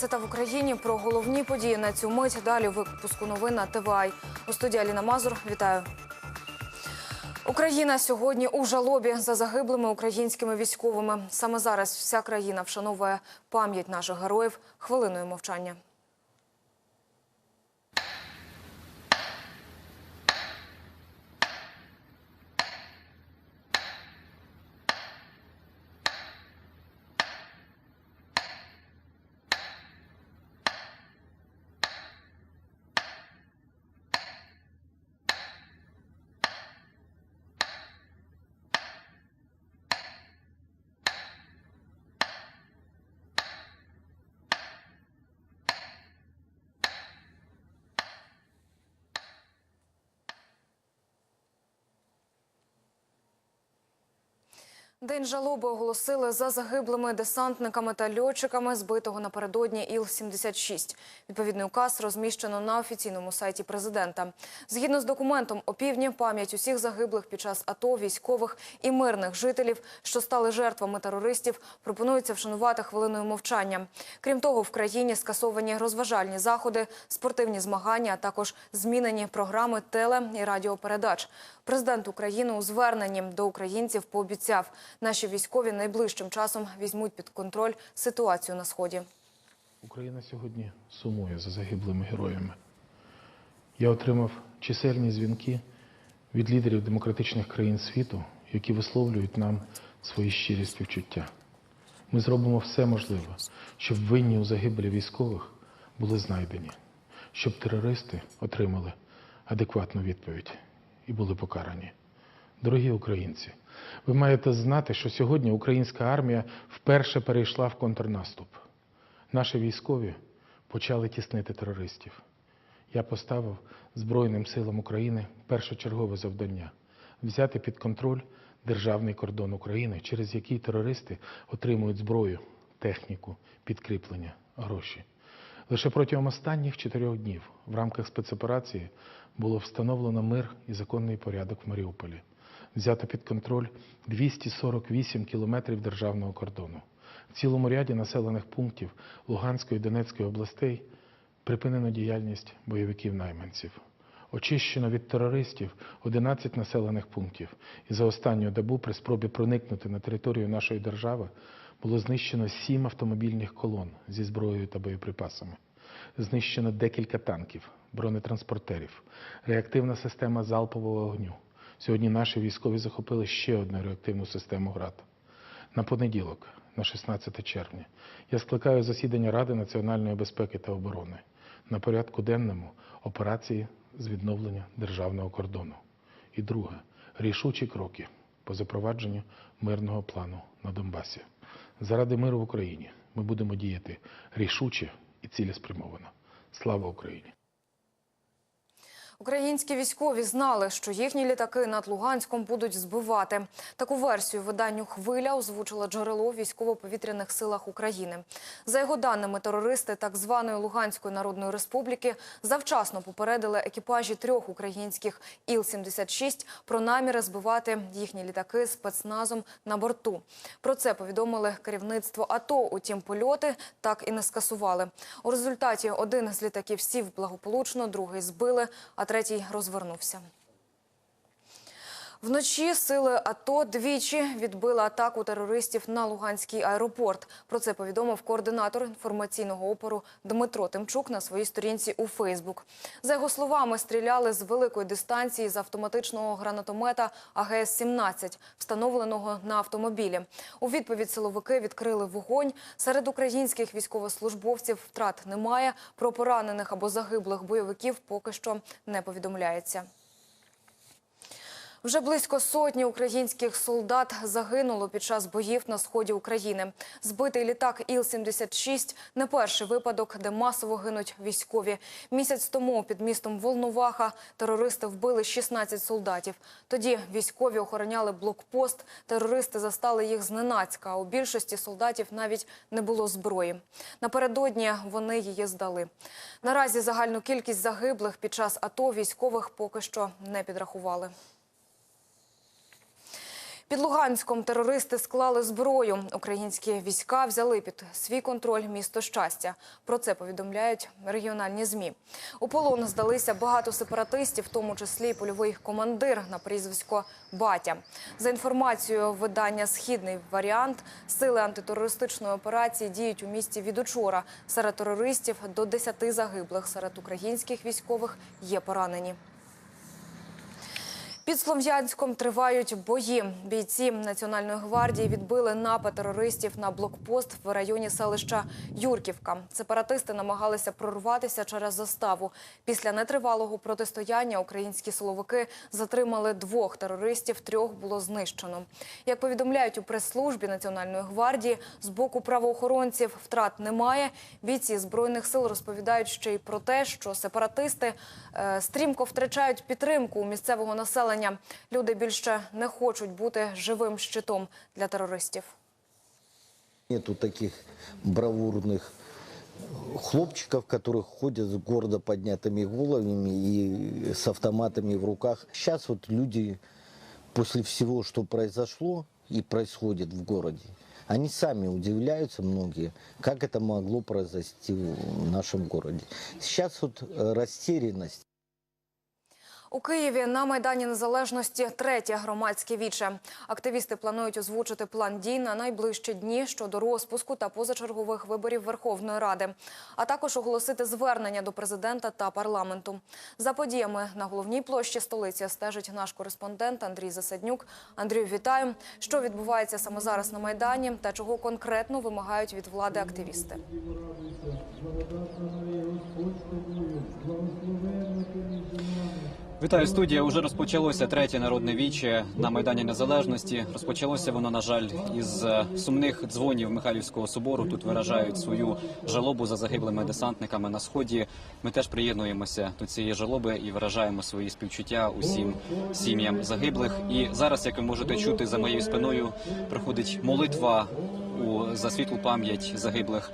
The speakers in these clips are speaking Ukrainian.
12 в Україні про головні події на цю мить. Далі випуску новин на ТВАЙ. У студії Аліна Мазур. Вітаю. Україна сьогодні у жалобі за загиблими українськими військовими. Саме зараз вся країна вшановує пам'ять наших героїв хвилиною мовчання. День жалоби оголосили за загиблими десантниками та льотчиками збитого напередодні Іл-76. Відповідний указ розміщено на офіційному сайті президента. Згідно з документом, опівдні пам'ять усіх загиблих під час АТО, військових і мирних жителів, що стали жертвами терористів, пропонується вшанувати хвилиною мовчання. Крім того, в країні скасовані розважальні заходи, спортивні змагання, а також змінені програми теле і радіопередач. Президент України у зверненні до українців пообіцяв, наші військові найближчим часом візьмуть під контроль ситуацію на сході. Україна сьогодні сумує за загиблими героями. Я отримав чисельні дзвінки від лідерів демократичних країн світу, які висловлюють нам свої щирі співчуття. Ми зробимо все можливе, щоб винні у загибелі військових були знайдені, щоб терористи отримали адекватну відповідь і були покарані. Дорогі українці, ви маєте знати, що сьогодні українська армія вперше перейшла в контрнаступ. Наші військові почали тіснити терористів. Я поставив Збройним силам України першочергове завдання взяти під контроль державний кордон України, через який терористи отримують зброю, техніку, підкріплення, гроші. Лише протягом останніх чотирьох днів в рамках спецоперації було встановлено мир і законний порядок в Маріуполі. Взято під контроль 248 кілометрів державного кордону. В цілому ряді населених пунктів Луганської і Донецької областей припинено діяльність бойовиків-найманців. Очищено від терористів 11 населених пунктів. І за останню добу при спробі проникнути на територію нашої держави було знищено 7 автомобільних колон зі зброєю та боєприпасами. Знищено декілька танків, бронетранспортерів, реактивна система залпового вогню. Сьогодні наші військові захопили ще одну реактивну систему ГРАД. На понеділок, на 16 червня, я скликаю засідання Ради національної безпеки та оборони. На порядку денному операції з відновлення державного кордону. І друге рішучі кроки по запровадженню мирного плану на Донбасі. Заради миру в Україні ми будемо діяти рішуче і цілеспрямовано. Слава Україні! Українські військові знали, що їхні літаки над Луганськом будуть збивати. Таку версію виданню Хвиля озвучило джерело військово-повітряних силах України. За його даними, терористи так званої Луганської Народної Республіки завчасно попередили екіпажі трьох українських Іл-76 про наміри збивати їхні літаки спецназом на борту. Про це повідомили керівництво АТО. Утім, польоти так і не скасували. У результаті один з літаків сів благополучно, другий збили, а третій розвернувся. Вночі сили АТО двічі відбили атаку терористів на Луганський аеропорт. Про це повідомив координатор інформаційного опору Дмитро Тимчук на своїй сторінці у Фейсбук. За його словами, стріляли з великої дистанції з автоматичного гранатомета АГС-17, встановленого на автомобілі. У відповідь силовики відкрили вогонь. Серед українських військовослужбовців втрат немає. Про поранених або загиблих бойовиків поки що не повідомляється. Вже близько сотні українських солдат загинуло під час боїв на сході України. Збитий літак Іл-76 – не перший випадок, де масово гинуть військові. Місяць тому під містом Волноваха терористи вбили 16 солдатів. Тоді військові охороняли блокпост. Терористи застали їх зненацька. а У більшості солдатів навіть не було зброї. Напередодні вони її здали. Наразі загальну кількість загиблих під час АТО військових поки що не підрахували. Під Луганськом терористи склали зброю. Українські війська взяли під свій контроль місто щастя. Про це повідомляють регіональні змі. У полон здалися багато сепаратистів, в тому числі польовий командир на прізвисько Батя. За інформацією видання Східний варіант сили антитерористичної операції діють у місті від учора. Серед терористів до 10 загиблих. Серед українських військових є поранені. Під Слов'янськом тривають бої. Бійці Національної гвардії відбили напад терористів на блокпост в районі селища Юрківка. Сепаратисти намагалися прорватися через заставу. Після нетривалого протистояння українські силовики затримали двох терористів, трьох було знищено. Як повідомляють у прес-службі Національної гвардії, з боку правоохоронців втрат немає. Бійці збройних сил розповідають ще й про те, що сепаратисти е, стрімко втрачають підтримку у місцевого населення Люди більше не хочуть бути живим щитом для терористів. Нету таких бравурных хлопчиков, которые ходят с гордо поднятыми головами и с автоматами в руках. Сейчас вот люди после всего, что произошло и происходит в городе, они сами удивляются, многие, как это могло произойти в нашем городе. Сейчас вот э, растерянность. У Києві на Майдані Незалежності третє громадське віче. Активісти планують озвучити план дій на найближчі дні щодо розпуску та позачергових виборів Верховної Ради, а також оголосити звернення до президента та парламенту. За подіями на головній площі столиці стежить наш кореспондент Андрій Засаднюк. Андрію, вітаю. Що відбувається саме зараз на Майдані та чого конкретно вимагають від влади активісти? Вітаю студія. Уже розпочалося третє народне віче на майдані Незалежності. Розпочалося воно, на жаль, із е, сумних дзвонів Михайлівського собору. Тут виражають свою жалобу за загиблими десантниками на сході. Ми теж приєднуємося до цієї жалоби і виражаємо свої співчуття усім сім'ям загиблих. І зараз, як ви можете чути, за моєю спиною проходить молитва у за світлу пам'ять загиблих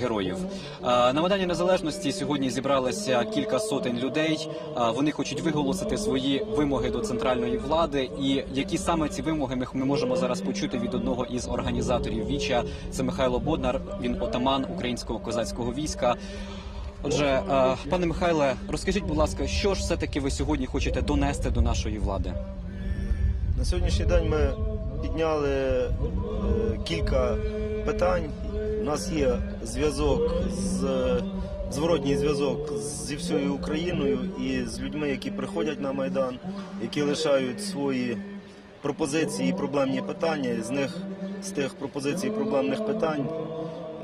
героїв. На Майдані Незалежності сьогодні зібралося кілька сотень людей. Вони хочуть виголосити свої вимоги до центральної влади. І які саме ці вимоги ми- ми можемо зараз почути від одного із організаторів віча. Це Михайло Боднар. Він отаман українського козацького війська. Отже, е, пане Михайле, розкажіть, будь ласка, що ж все таки ви сьогодні хочете донести до нашої влади? На сьогоднішній день ми підняли е, кілька питань. У нас є зв'язок з зворотній зв'язок зі всією Україною і з людьми, які приходять на майдан, які лишають свої пропозиції і проблемні питання. З них з тих пропозицій і проблемних питань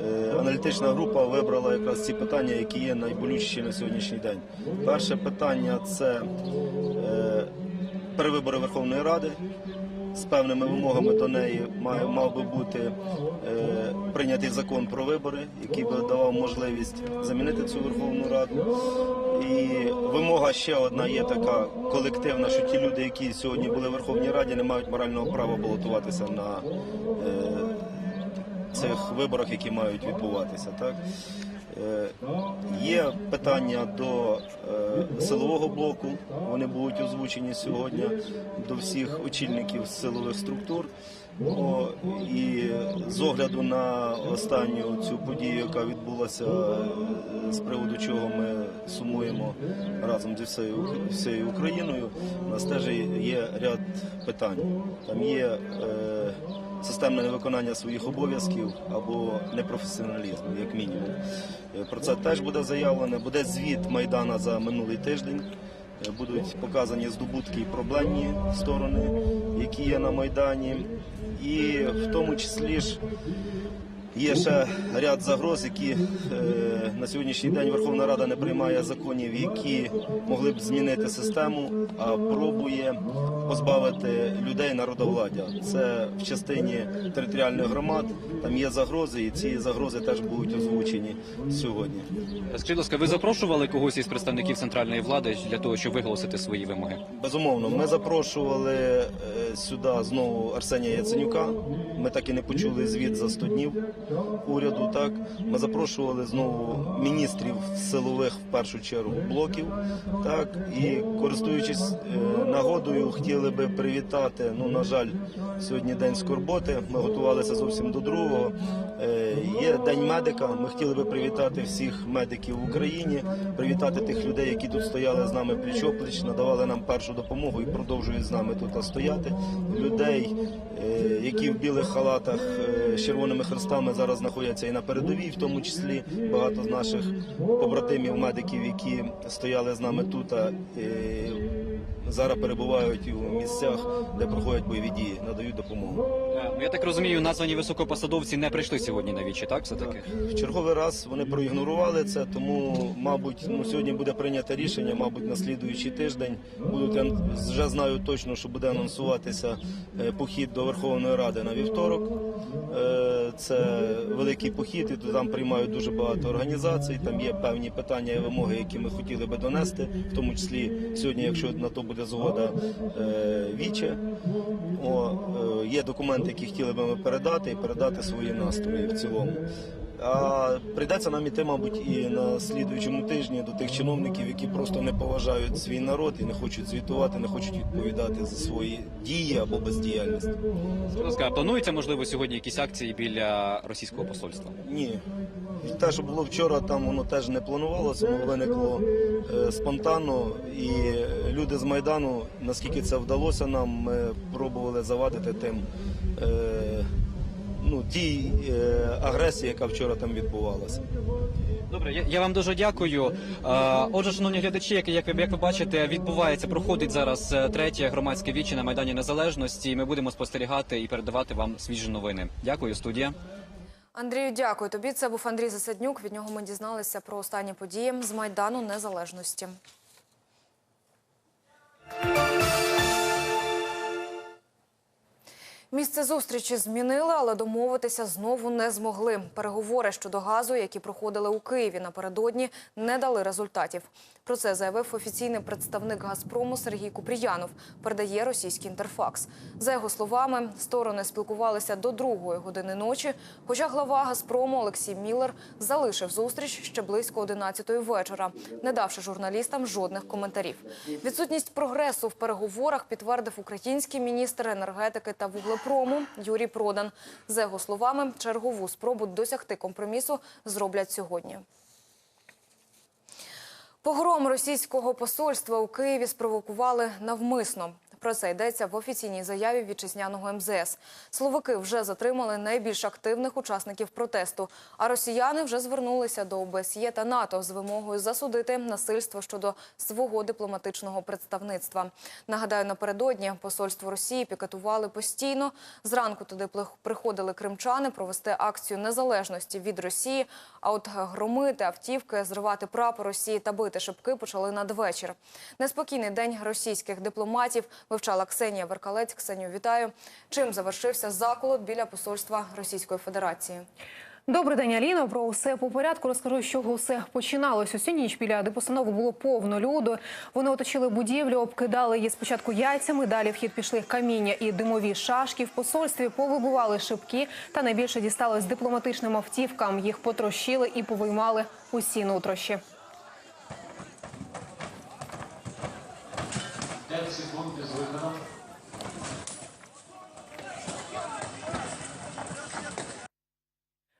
е, аналітична група вибрала якраз ці питання, які є найболючіші на сьогоднішній день. Перше питання це е, перевибори Верховної Ради. З певними вимогами до неї мав би бути е, прийнятий закон про вибори, який би давав можливість замінити цю Верховну Раду. І вимога ще одна є така колективна, що ті люди, які сьогодні були в Верховній Раді, не мають морального права балотуватися на е, цих виборах, які мають відбуватися. Так? Е, Є питання до е, силового блоку. Вони будуть озвучені сьогодні до всіх очільників силових структур. І з огляду на останню цю подію, яка відбулася, з приводу чого ми сумуємо разом зі всією, всією Україною, у нас теж є ряд питань. Там є е, системне невиконання своїх обов'язків або непрофесіоналізм, як мінімум. Е, Про це теж буде заявлено. Буде звіт Майдана за минулий тиждень. Е, Будуть показані здобутки і проблемні сторони, які є на Майдані. І в тому числі ж Є ще ряд загроз, які е, на сьогоднішній день Верховна Рада не приймає законів, які могли б змінити систему, а пробує позбавити людей народовладдя. Це в частині територіальних громад. Там є загрози, і ці загрози теж будуть озвучені сьогодні. Скажіть, будь ласка, ви запрошували когось із представників центральної влади для того, щоб виголосити свої вимоги? Безумовно, ми запрошували е, сюди знову Арсенія Яценюка. Ми так і не почули звіт за 100 днів. Уряду. Так ми запрошували знову міністрів силових в першу чергу блоків. Так і користуючись е, нагодою, хотіли би привітати. Ну на жаль, сьогодні день скорботи. Ми готувалися зовсім до другого. Е, Є день медика. Ми хотіли би привітати всіх медиків в Україні, привітати тих людей, які тут стояли з нами пліч-опліч, надавали нам першу допомогу і продовжують з нами тут стояти. Людей, е, які в білих халатах е, з червоними хрестами зараз знаходяться і на передовій, в тому числі багато з наших побратимів, медиків, які стояли з нами тут. Зараз перебувають у місцях, де проходять бойові дії, надають допомогу. Ну, Я так розумію, названі високопосадовці не прийшли сьогодні на вічі, так? Все таки. В черговий раз вони проігнорували це, тому, мабуть, ну, сьогодні буде прийнято рішення, мабуть, на слідуючий тиждень будуть вже знаю точно, що буде анонсуватися е, похід до Верховної Ради на вівторок. Е, Це великий похід, і там приймають дуже багато організацій. Там є певні питання і вимоги, які ми хотіли би донести, в тому числі сьогодні, якщо на то буде згода е, віче. О, є документи, які хотіли би ми передати і передати свої настрої в цілому. А прийдеться нам іти, мабуть, і на слідуючому тижні до тих чиновників, які просто не поважають свій народ і не хочуть звітувати, не хочуть відповідати за свої дії або бездіяльність. Будь планується можливо сьогодні якісь акції біля російського посольства? Ні. Те, що було вчора, там воно теж не планувалося, воно виникло е, спонтанно. І люди з Майдану, наскільки це вдалося нам, ми пробували завадити тим ну, тій е, агресії, яка вчора там відбувалася. Добре, я, я вам дуже дякую. Е, Отже, шановні глядачі, як, як, ви- як ви бачите, відбувається, проходить зараз е, третє громадське віче на Майдані Незалежності. І ми будемо спостерігати і передавати вам свіжі новини. Дякую, студія. Андрію, дякую тобі. Це був Андрій Засаднюк. Від нього ми дізналися про останні події з Майдану Незалежності. Місце зустрічі змінили, але домовитися знову не змогли. Переговори щодо газу, які проходили у Києві напередодні, не дали результатів. Про це заявив офіційний представник Газпрому Сергій Купріянов. Передає російський інтерфакс. За його словами, сторони спілкувалися до другої години ночі. Хоча глава Газпрому Олексій Міллер залишив зустріч ще близько 11-ї вечора, не давши журналістам жодних коментарів. Відсутність прогресу в переговорах підтвердив український міністр енергетики та вуглепрому Юрій Продан. За його словами, чергову спробу досягти компромісу зроблять сьогодні. Погром російського посольства у Києві спровокували навмисно. Про це йдеться в офіційній заяві вітчизняного МЗС. Словаки вже затримали найбільш активних учасників протесту. А росіяни вже звернулися до ОБСЄ та НАТО з вимогою засудити насильство щодо свого дипломатичного представництва. Нагадаю, напередодні посольство Росії пікетували постійно. Зранку туди приходили кримчани провести акцію незалежності від Росії. А от громити автівки, зривати прапор Росії та бити шибки почали надвечір. Неспокійний день російських дипломатів вивчала Ксенія Веркалець. Ксенію, вітаю. Чим завершився заколот біля посольства Російської Федерації? Добрий день, Аліно. Про усе по порядку розкажу, з чого все починалось. Усю ніч біля депостанови було повно люду. Вони оточили будівлю, обкидали її спочатку яйцями. Далі в хід пішли каміння і димові шашки. В посольстві повибували шибки, та найбільше дісталось дипломатичним автівкам. Їх потрощили і повиймали усі нутрощі. 30 Sekunden ist Rückmann.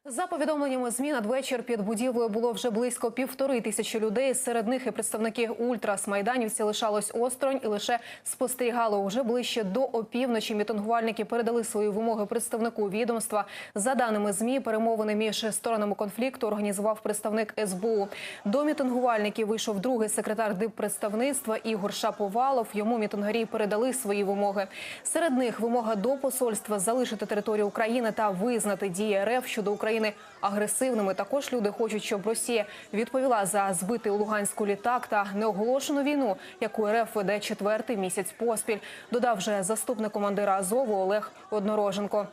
За повідомленнями ЗМІ, надвечір під будівлею було вже близько півтори тисячі людей. Серед них і представники ультрас майданівці лишалось осторонь і лише спостерігало уже ближче до опівночі. Мітингувальники передали свої вимоги представнику відомства. За даними ЗМІ, перемовини між сторонами конфлікту організував представник СБУ. До мітингувальників вийшов другий секретар диппредставництва Ігор Шаповалов. Йому мітингарі передали свої вимоги. Серед них вимога до посольства залишити територію України та визнати дії РФ щодо України агресивними. Також люди хочуть, щоб Росія відповіла за збитий у Луганську літак та неоголошену війну, яку РФ веде четвертий місяць поспіль. Додав вже заступник командира Азову Олег Однороженко.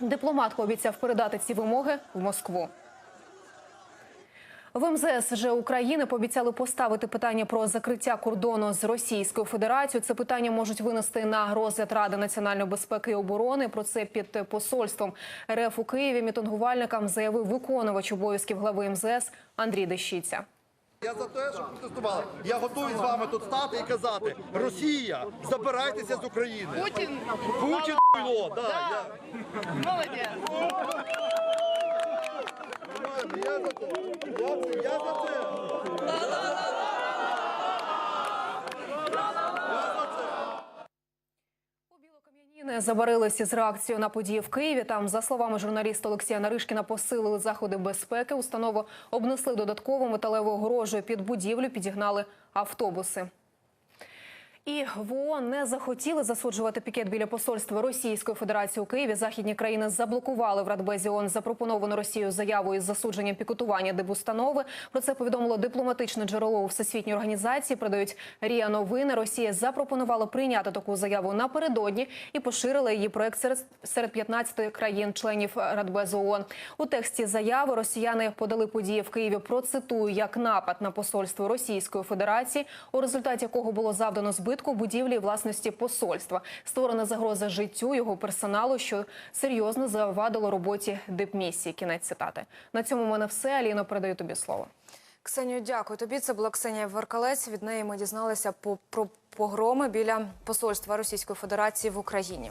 Дипломат пообіцяв передати ці вимоги в Москву. В МЗС вже України пообіцяли поставити питання про закриття кордону з Російською Федерацією. Це питання можуть винести на розгляд Ради національної безпеки і оборони. Про це під посольством РФ у Києві мітингувальникам заявив виконувач обов'язків глави МЗС Андрій Дещиця. Я за те, щоб протестували. Я готовий з вами тут стати і казати: Росія, забирайтеся з України. Путин, Путін хуйло, да, я, молодец. Я за це. Я, за це. Білокам'яніни забарилися з реакцією на події в Києві. Там, за словами журналіста Олексія Наришкіна, посилили заходи безпеки. Установу обнесли додатково металевою огорожею під будівлю, підігнали автобуси. І в не захотіли засуджувати пікет біля посольства Російської Федерації у Києві. Західні країни заблокували в Радбезі ООН запропоновану Росією заяву із засудженням пікетування дипустанови. Про це повідомило дипломатичне джерело у всесвітній організації. Продають Рія Новини. Росія запропонувала прийняти таку заяву напередодні і поширила її проект серед, серед 15 країн-членів Радбезу ООН. У тексті заяви росіяни подали події в Києві. Процитую як напад на посольство Російської Федерації, у результаті якого було завдано збитку будівлі власності посольства. Створена загроза життю його персоналу, що серйозно завадило роботі дипмісії. Кінець цитати. На цьому в мене все. Аліно, передаю тобі слово. Ксенію, дякую тобі. Це була Ксенія Веркалець. Від неї ми дізналися про погроми біля посольства Російської Федерації в Україні.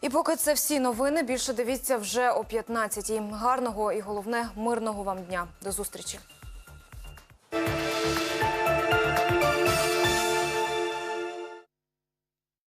І поки це всі новини, більше дивіться вже о 15-й. Гарного і головне мирного вам дня. До зустрічі.